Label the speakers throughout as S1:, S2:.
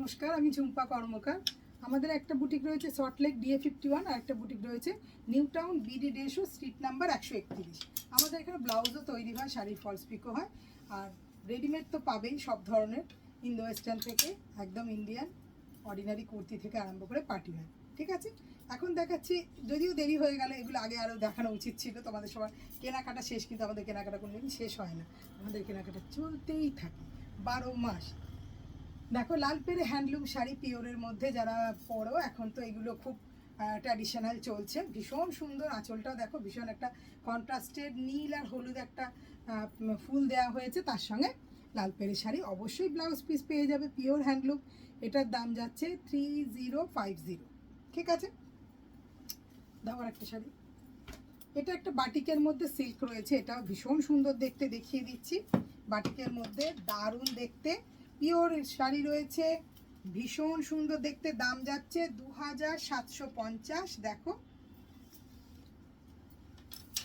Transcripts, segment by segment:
S1: নমস্কার, আমি ঝুম্পা কর্মকার। আমাদের একটা বুটিক রয়েছে সল্টলেক ডিএ ফিফটি ওয়ান আর একটা বুটিক রয়েছে নিউ টাউন বিডি ডেশো স্ট্রিট নাম্বার একশো একত্রিশ। আমাদের এখানে ব্লাউজও তৈরি হয়, শাড়ির ফলস পিকো হয়। আর রেডিমেড তো পাবেই সব ধরনের ইন্দো ওয়েস্টার্ন থেকে, একদম ইন্ডিয়ান অর্ডিনারি কুর্তি থেকে আরম্ভ করে পার্টি হয় ঠিক আছে? এখন দেখাচ্ছি, যদিও দেরি হয়ে গেল এগুলো আগে আরও দেখানো উচিত ছিল, তোমাদের সবার কেনাকাটা শেষ, কিন্তু আমাদের কেনাকাটা কোনো দিন শেষ হয় না। আমাদের কেনাকাটা চলতেই থাকে। বারো মাস দেখো লাল পেরে হ্যান্ডলুম শাড়ি পিওরের মধ্যে যারা পরো, এখন তো এগুলো খুব ট্র্যাডিশনাল চলছে। ভীষণ সুন্দর আঁচলটাও দেখো, ভীষণ একটা কন্ট্রাস্টেড নীল আর হলুদ একটা ফুল দেওয়া হয়েছে। তার সঙ্গে লাল পেরে শাড়ি, অবশ্যই ব্লাউজ পিস পেয়ে যাবে পিওর হ্যান্ডলুম। এটার দাম যাচ্ছে থ্রি জিরো ফাইভ জিরো ঠিক আছে? দাও আর একটা শাড়ি। এটা একটা বাটিকের মধ্যে সিল্ক রয়েছে, এটাও ভীষণ সুন্দর দেখতে, দেখিয়ে দিচ্ছি। বাটিকের মধ্যে দারুণ দেখতে। পিওর শাড়ি রয়েছে। ভীষণ সুন্দর দেখতে, দাম যাচ্ছে দু হাজার সাতশো পঞ্চাশ, দেখো।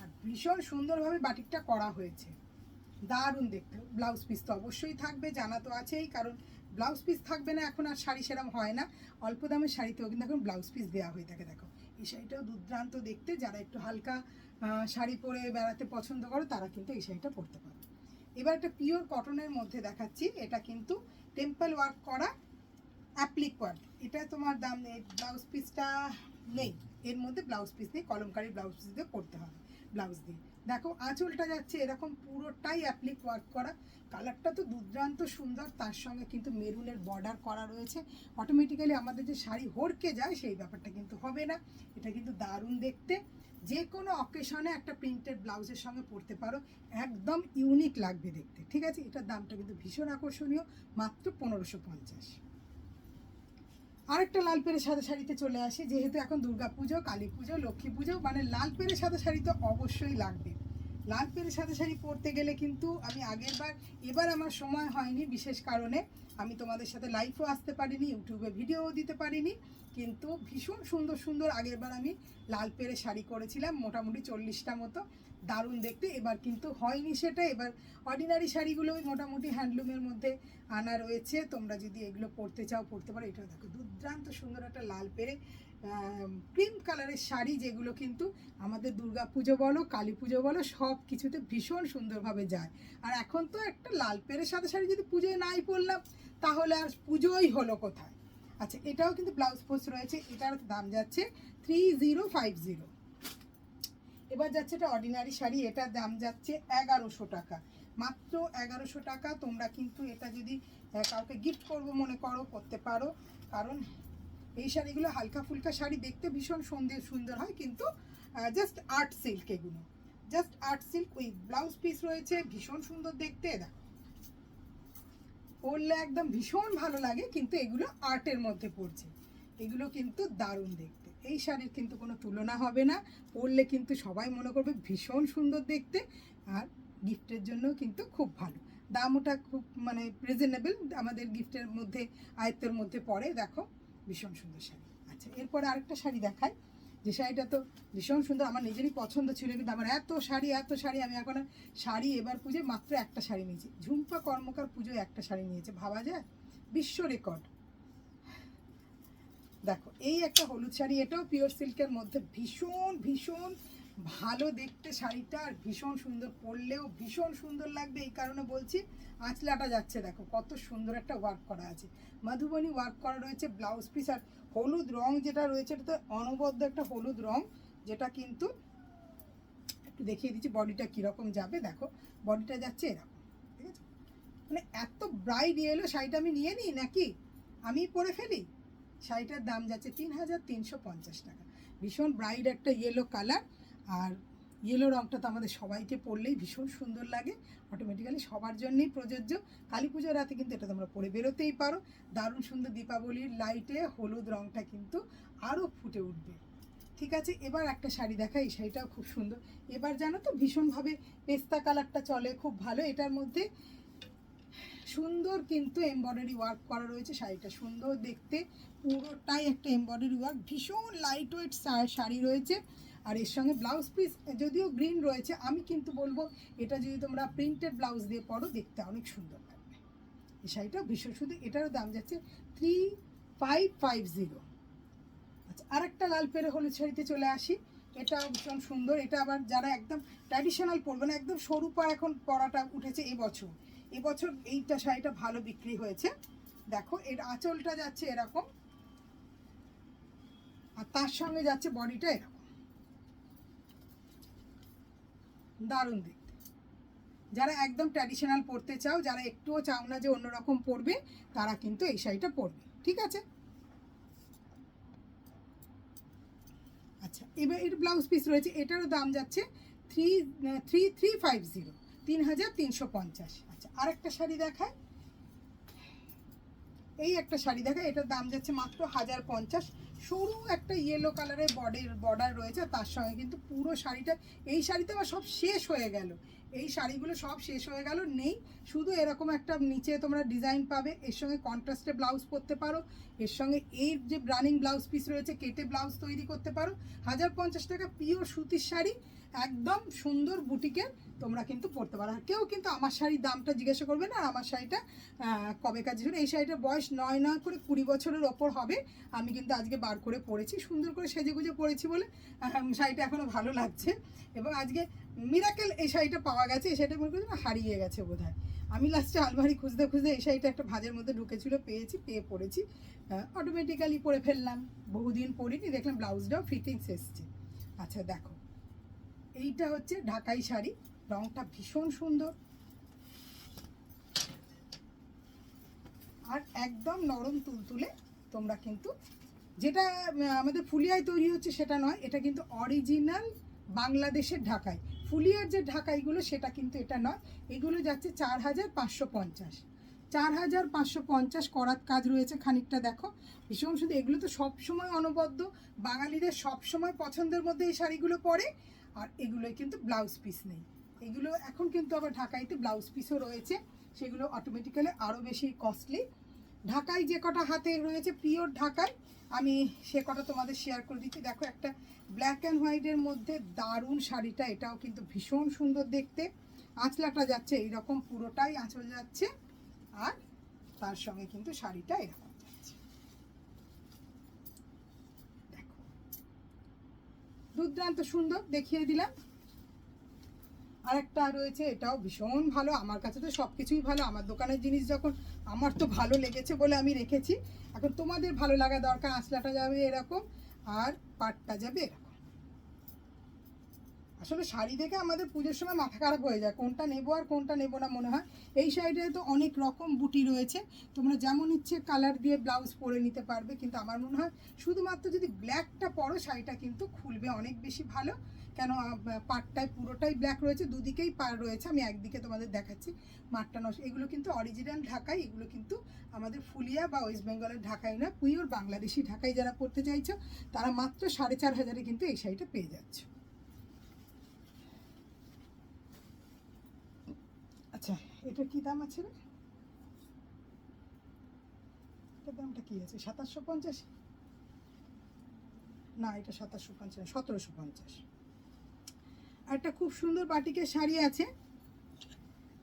S1: আর ভীষণ সুন্দরভাবে বাটিকটা করা হয়েছে। দারুণ দেখতে। ব্লাউজ পিস তো অবশ্যই থাকবে, জানা তো আছেই, কারণ ব্লাউজ পিস থাকবে না, এখন আর শাড়ি সেরম হয় না। অল্প দামের শাড়িতেও কিন্তু এখন ব্লাউজ পিস দেওয়া হয়ে থাকে, দেখো। এই শাড়িটাও দুর্দান্ত দেখতে, যারা একটু হালকা শাড়ি পরে বেড়াতে পছন্দ করো, তারা কিন্তু এই শাড়িটা পরতে পারো। এবার একটা পিওর কটনের মধ্যে দেখাচ্ছি। এটা কিন্তু টেম্পল ওয়ার্ক করা অ্যাপ্লিক ওয়ার্ক এটা তোমার দাম নেই ব্লাউজ পিসটা নেই। এর মধ্যে ব্লাউজ পিস নেই, কলমকারি ব্লাউজ পিস দিয়ে করতে হবে ব্লাউজ দিয়ে। দেখো আঁচলটা যাচ্ছে, এরকম পুরোটাই অ্যাপ্লিক ওয়ার্ক করা। কালারটা তো দুর্দান্ত সুন্দর, তার সঙ্গে কিন্তু মেরুনের বর্ডার করা রয়েছে। অটোমেটিক্যালি আমাদের যে শাড়ি হড়কে যায়, সেই ব্যাপারটা কিন্তু হবে না। এটা কিন্তু দারুণ দেখতে। যে কোনো অকেশনে একটা প্রিন্টেড ব্লাউজের সঙ্গে পরতে পারো। একদম ইউনিক লাগবে দেখতে, ঠিক আছে? এটার দামটা কিন্তু ভীষণ আকর্ষণীয়, মাত্র পনেরোশো পঞ্চাশ। আরেকটা লাল পেরে সাদা শাড়িতে চলে আসি, যেহেতু এখন দুর্গা পুজো, কালী পুজো, লক্ষ্মী পুজো মানে লাল পেরে সাদা শাড়ি তো অবশ্যই লাগবে। লাল পেরে সাদা শাড়ি পরতে গেলে কিন্তু আমি আগের বার এবার আমার সময় হয়নি বিশেষ কারণে। আমি তোমাদের সাথে লাইভও আসতে পারিনি ইউটিউবে ভিডিও দিতে পারিনি, কিন্তু ভীষণ সুন্দর সুন্দর আগের বার আমি লাল পেরে শাড়ি করেছিলাম, মোটামুটি চল্লিশটা মতো, দারুণ দেখতে, এবার কিন্তু হয়নি সেটা, এবার অর্ডিনারি শাড়িগুলোই মোটামুটি হ্যান্ডলুমের মধ্যে আনা রয়েছে, তোমরা যদি এগুলো পরতে চাও পরতে পারো, এটাও দেখো, দুর্দান্ত সুন্দর একটা লাল পেরে ক্রিম কালারের শাড়ি যেগুলো কিন্তু আমাদের দুর্গা পুজো বলো, কালী পুজো বলো, সব কিছুতে ভীষণ সুন্দরভাবে যায়। আর এখন তো একটা লাল পেরে সাদা শাড়ি যদি পুজোয় নাই পরলাম, তাহলে আর পুজোই হলো কোথায়? আচ্ছা এটাও কিন্তু ব্লাউজ পোস্ট রয়েছে, এটার দাম যাচ্ছে থ্রি জিরো ফাইভ জিরো এবার যাচ্ছে এটা অর্ডিনারি শাড়ি, এটার দাম যাচ্ছে এগারোশো টাকা। মাত্র এগারোশো টাকা, তোমরা কিন্তু এটা যদি কাউকে গিফট করব মনে করো, করতে পারো। কারণ এই শাড়িগুলো হালকা ফুলকা শাড়ি দেখতে ভীষণ সুন্দর সুন্দর হয়, কিন্তু জাস্ট আর্ট সিল্ক এগুলো। জাস্ট আর্ট সিল্ক ওই ব্লাউজ পিস রয়েছে, ভীষণ সুন্দর দেখতে দেখো। পরলে একদম ভীষণ ভালো লাগে, কিন্তু এগুলো আর্টের মধ্যে পড়ছে। এগুলো কিন্তু দারুণ দেখতে। এই শাড়ির কিন্তু কোনো তুলনা হবে না। পরলে কিন্তু সবাই মনে করবে ভীষণ সুন্দর দেখতে, আর গিফটের জন্য কিন্তু খুব ভালো। দাম ওটা খুব মানে রিজনেবল আমাদের গিফটের মধ্যে, আয়ত্তের মধ্যে পড়ে, দেখো। ভীষণ সুন্দর শাড়ি। আচ্ছা এরপরে আরেকটা শাড়ি দেখায় যে শাড়িটা তো ভীষণ সুন্দর, আমার নিজেরই পছন্দ ছিল, কিন্তু আমার এত শাড়ি এত শাড়ি, আমি এখন শাড়ি এবার পুজোয় মাত্র একটা শাড়ি নিয়েছি। ঝুম্পা কর্মকার পুজোয় একটা শাড়ি নিয়েছে, ভাবা যায়? বিশ্ব রেকর্ড। দেখো, এই একটা হলুদ শাড়ি, এটাও পিওর সিল্কের মধ্যে ভীষণ ভীষণ ভালো দেখতে শাড়িটা আর ভীষণ সুন্দর, পরলেও ভীষণ সুন্দর লাগবে, এই কারণে বলছি আঁচলাটা যাচ্ছে দেখো, কত সুন্দর একটা ওয়ার্ক করা আছে। মধুবনী ওয়ার্ক করা রয়েছে ব্লাউজ পিস আর হলুদ রং যেটা রয়েছে, এটা তো অনবদ্য একটা হলুদ রং, যেটা কিন্তু একটু দেখিয়ে দিচ্ছি বডিটা কীরকম যাবে, দেখো, বডিটা যাচ্ছে এরকম, ঠিক আছে? মানে এত ব্রাইট এলো শাড়িটা আমি নিয়ে নিই নাকি? আমি পরে ফেলি? শাড়িটার দাম যাচ্ছে তিন হাজার তিনশো পঞ্চাশ টাকা। ভীষণ ব্রাইট একটা ইয়েলো কালার আর ইয়েলো রঙটা তো আমাদের সবাইকে পরলেই ভীষণ সুন্দর লাগে। অটোমেটিক্যালি সবার জন্যই প্রযোজ্য। কালী পুজোর রাতে কিন্তু এটা তোমরা পরে বেরোতেই পারো। দারুণ সুন্দর দীপাবলির লাইটে হলুদ রঙটা কিন্তু আরও ফুটে উঠবে। ঠিক আছে, এবার একটা শাড়ি দেখা, এই শাড়িটাও খুব সুন্দর। এবার জানো তো ভীষণভাবে পেস্তা কালারটা চলে, খুব ভালো। এটার মধ্যে সুন্দর কিন্তু এমব্রয়ডারি ওয়ার্ক করা রয়েছে শাড়িটা। সুন্দর দেখতে, পুরোটাই একটা এমব্রয়ডারি ওয়ার্ক ভীষণ লাইট ওয়েট শাড়ি রয়েছে। আর এর সঙ্গে ব্লাউজ পিস যদিও গ্রিন রয়েছে, আমি কিন্তু বলব এটা যদি তোমরা প্রিন্টেড ব্লাউজ দিয়ে পরো, দেখতে অনেক সুন্দর লাগবে। এই শাড়িটা ভীষণ শুধু এটারও দাম যাচ্ছে থ্রি ফাইভ ফাইভ জিরো আচ্ছা আরেকটা লাল পেরে হলুদ শাড়িতে চলে আসি এটা ভীষণ সুন্দর, এটা আবার যারা একদম ট্র্যাডিশনাল পরবে না, একদম সরু পা এখন পরাটা উঠেছে এবছর। এবছর এইটা শাড়িটা ভালো বিক্রি হয়েছে। দেখো, এর আঁচলটা যাচ্ছে এরকম, আর তার সঙ্গে যাচ্ছে বডিটা এরকম। দারুণ দেখতে যারা একদম ট্র্যাডিশনাল পরতে চাও, যারা একটুও চাও না যে অন্যরকম পরবে তারা কিন্তু এই শাড়িটা পরবে, ঠিক আছে? আচ্ছা এবার এর ব্লাউজ পিস রয়েছে, এটারও দাম যাচ্ছে three three three five zero তিন হাজার তিনশো পঞ্চাশ। আচ্ছা আরেকটা শাড়ি দেখায় এই একটা শাড়ি দেখায় এটার দাম যাচ্ছে মাত্র হাজার পঞ্চাশ। সরু একটা ইয়েলো কালারের বডির বর্ডার রয়েছে তার সঙ্গে কিন্তু পুরো শাড়িটা, এই শাড়িতে আমার সব শেষ হয়ে গেল। এই শাড়িগুলো সব শেষ হয়ে গেল, নেই। শুধু এরকম একটা নিচে তোমরা ডিজাইন পাবে, এর সঙ্গে কন্ট্রাস্টে ব্লাউজ পরতে পারো, এর সঙ্গে এই যে রানিং ব্লাউজ পিস রয়েছে, কেটে ব্লাউজ তৈরি করতে পারো। হাজার পঞ্চাশ টাকা পিওর সুতির শাড়ি, একদম সুন্দর বুটিকের তোমরা কিন্তু পরতে পারো। কেউ কিন্তু আমার শাড়ির দামটা জিজ্ঞাসা করবে না আর আমার শাড়িটা আহ, কবে কাজ ছিল এই শাড়িটার বয়স নয় নয় করে কুড়ি বছরের ওপর হবে। আমি কিন্তু আজকে বার করে পরেছি সুন্দর করে সেজে গুজে পরেছি বলে শাড়িটা এখনও ভালো লাগছে। এবং আজকে মিরাকেল এই শাড়িটা পাওয়া গেছে। এই শাড়িটা মনে করছি হারিয়ে গেছে বোধ আমি লাস্টে আলমারি খুঁজতে খুঁজতে এই শাড়িটা একটা ভাজের মধ্যে ঢুকেছিল পেয়েছি পেয়ে পড়েছি। অটোমেটিক্যালি পরে ফেললাম। বহুদিন পরিনি দেখলাম ব্লাউজটাও ফিটিংস এসছে। আচ্ছা দেখো। এইটা হচ্ছে ঢাকাই শাড়ি। রংটা ভীষণ সুন্দর। আর একদম নরম তুলতুলে তোমরা কিন্তু যেটা আমাদের ফুলিয়ায় তৈরি হচ্ছে সেটা নয়, এটা কিন্তু অরিজিনাল বাংলাদেশের ঢাকাই। ফুলিয়ার যে ঢাকাইগুলো, সেটা কিন্তু এটা নয়। এগুলো যাচ্ছে চার হাজার পাঁচশো পঞ্চাশ। চার হাজার পাঁচশো পঞ্চাশ করাত কাজ রয়েছে খানিকটা, দেখো। ভীষণ শুধু এগুলো তো সবসময় অনবদ্য। বাঙালিদের সবসময় পছন্দের মধ্যে এই শাড়িগুলো পরে। আর এগুলোই কিন্তু ব্লাউজ পিস নেই। এগুলো এখন কিন্তু আবার ঢাকাইতে ব্লাউজ পিসও রয়েছে। সেগুলো অটোমেটিক্যালি আরও বেশি কস্টলি ঢাকায় যে কটা হাতে রয়েছে পিওর ঢাকায়, আমি সে কটা তোমাদের শেয়ার করে দিচ্ছি। দেখো একটা ব্ল্যাক অ্যান্ড হোয়াইটের মধ্যে দারুণ শাড়িটা, এটাও কিন্তু ভীষণ সুন্দর দেখতে। আঁচলাটা যাচ্ছে এইরকম পুরোটাই আঁচল যাচ্ছে, আর তার সঙ্গে কিন্তু শাড়িটা এরকম দেখো। দুর্দান্ত সুন্দর, দেখিয়ে দিলাম। আরেকটা রয়েছে, এটাও ভীষণ ভালো। আমার কাছে তো সব কিছুই ভালো। আমার দোকানের জিনিস যখন আমার তো ভালো লেগেছে বলে আমি রেখেছি, এখন তোমাদের ভালো লাগা দরকার, আঁচলাটা যাবে এরকম আর পাটটা যাবে এরকম। আসলে শাড়ি দেখে আমাদের পুজোর সময় মাথা খারাপ হয়ে যায়, কোনটা নেব আর কোনটা নেব না মনে হয়। এই শাড়িটায় তো অনেক রকম বুটি রয়েছে, তোমরা যেমন ইচ্ছে কালার দিয়ে ব্লাউজ পরে নিতে পারবে, কিন্তু আমার মনে হয় শুধুমাত্র যদি ব্ল্যাকটা পরো, শাড়িটা কিন্তু খুলবে অনেক বেশি ভালো। কেন আহ, পাটটায় পুরোটাই ব্ল্যাক রয়েছে দুদিকেই পার রয়েছে আমি একদিকে তোমাদের দেখাচ্ছি মাঠটা নষ্ট এগুলো কিন্তু অরিজিনাল ঢাকাই এগুলো কিন্তু আমাদের ফুলিয়া বা ওয়েস্ট বেঙ্গলের ঢাকাই না পিওর বাংলাদেশি ঢাকাই যারা পড়তে চাইছো তারা মাত্র সাড়ে চার হাজারে কিন্তু এই শাড়িটা পেয়ে যাচ্ছ। আচ্ছা এটা কি দাম আছে রে? দামটা কি আছে সাতাশশো পঞ্চাশ? না এটা সাতাশশো পঞ্চাশ সতেরোশো পঞ্চাশ। একটা খুব সুন্দর বাটিকের শাড়ি আছে।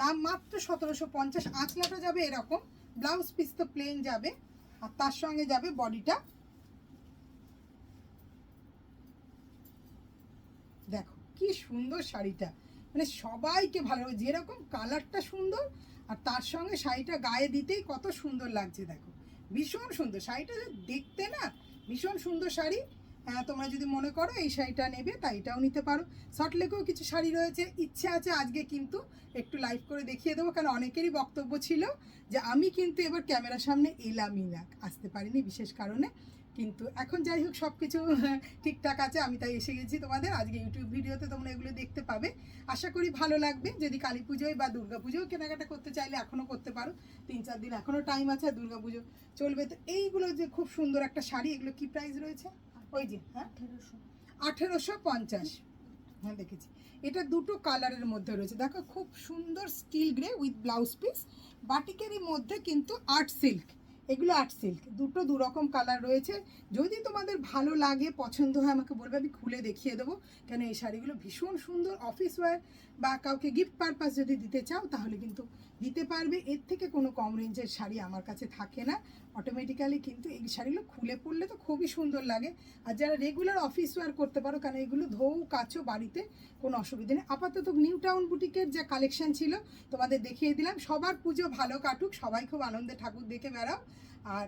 S1: দাম মাত্র সতেরোশো পঞ্চাশ আঁচলাটা যাবে এরকম ব্লাউজ পিস তো প্লেন যাবে, আর তার সঙ্গে যাবে বডিটা দেখো, কি সুন্দর শাড়িটা। মানে সবাইকে ভালো। যেরকম কালারটা সুন্দর, আর তার সঙ্গে শাড়িটা গায়ে দিতেই কত সুন্দর লাগছে, দেখো। ভীষণ সুন্দর, শাড়িটা দেখতে না, ভীষণ সুন্দর শাড়ি। তোমরা যদি মনে করো এই শাড়িটা নেবে তাই এটাও নিতে পারো। শর্টলেকেও কিছু শাড়ি রয়েছে, ইচ্ছে আছে আজকে কিন্তু একটু লাইভ করে দেখিয়ে দেবো, কারণ অনেকেরই বক্তব্য ছিল যে আমি কিন্তু এবার ক্যামেরার সামনে এলামই না, আসতে পারিনি বিশেষ কারণে। কিন্তু এখন যাই হোক সব কিছু ঠিকঠাক আছে, আমি তাই এসে গেছি তোমাদের। আজকে ইউটিউব ভিডিওতে তোমরা এগুলো দেখতে পাবে। আশা করি ভালো লাগবে। যদি কালী পুজোয় বা দুর্গা পুজোও কেনাকাটা করতে চাইলে এখনও করতে পারো। তিন চার দিন এখনও টাইম আছে আর দুর্গা পুজো চলবে। তো এইগুলো যে খুব সুন্দর একটা শাড়ি, এগুলো কি প্রাইস রয়েছে? ওই যে হ্যাঁ? আঠেরোশো পঞ্চাশ। হ্যাঁ দেখেছি। এটা দুটো কালারের মধ্যে রয়েছে। দেখো, খুব সুন্দর steel grey with blouse piece. বাটিকেরই মধ্যে কিন্তু আর্ট সিল্ক। এগুলো আর্ট সিল্ক। দুটো দু রকম কালার রয়েছে। যদি তোমাদের ভালো লাগে, পছন্দ হয়, আমাকে বলবে, আমি খুলে দেখিয়ে দেবো। কেন, এই শাড়িগুলো ভীষণ সুন্দর অফিস ওয়্যার বা কাউকে গিফট পারপাস যদি দিতে চাও, তাহলে কিন্তু দিতে পারবে, এর থেকে কোনো কম রেঞ্জের শাড়ি আমার কাছে থাকে না। অটোমেটিক্যালি কিন্তু এই শাড়িগুলো খুলে পড়লে তো খুবই সুন্দর লাগে। আর যারা রেগুলার অফিস ওয়ার করতে পারো, কারণ এগুলো ধোও, কাচো বাড়িতে, কোনো অসুবিধা নেই। আপাতত নিউ টাউন বুটিকের যা কালেকশন ছিল, তোমাদের দেখিয়ে দিলাম। সবার পুজো ভালো কাটুক, সবাই খুব আনন্দে ঠাকুর দেখে বেড়াও। আর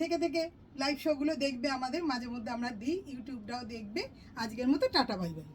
S1: থেকে থেকে লাইভ শোগুলো দেখবে আমাদের, মাঝে মধ্যে আমরা দিই ইউটিউবটাও দেখবে। আজকের মতো টাটা বাই বাই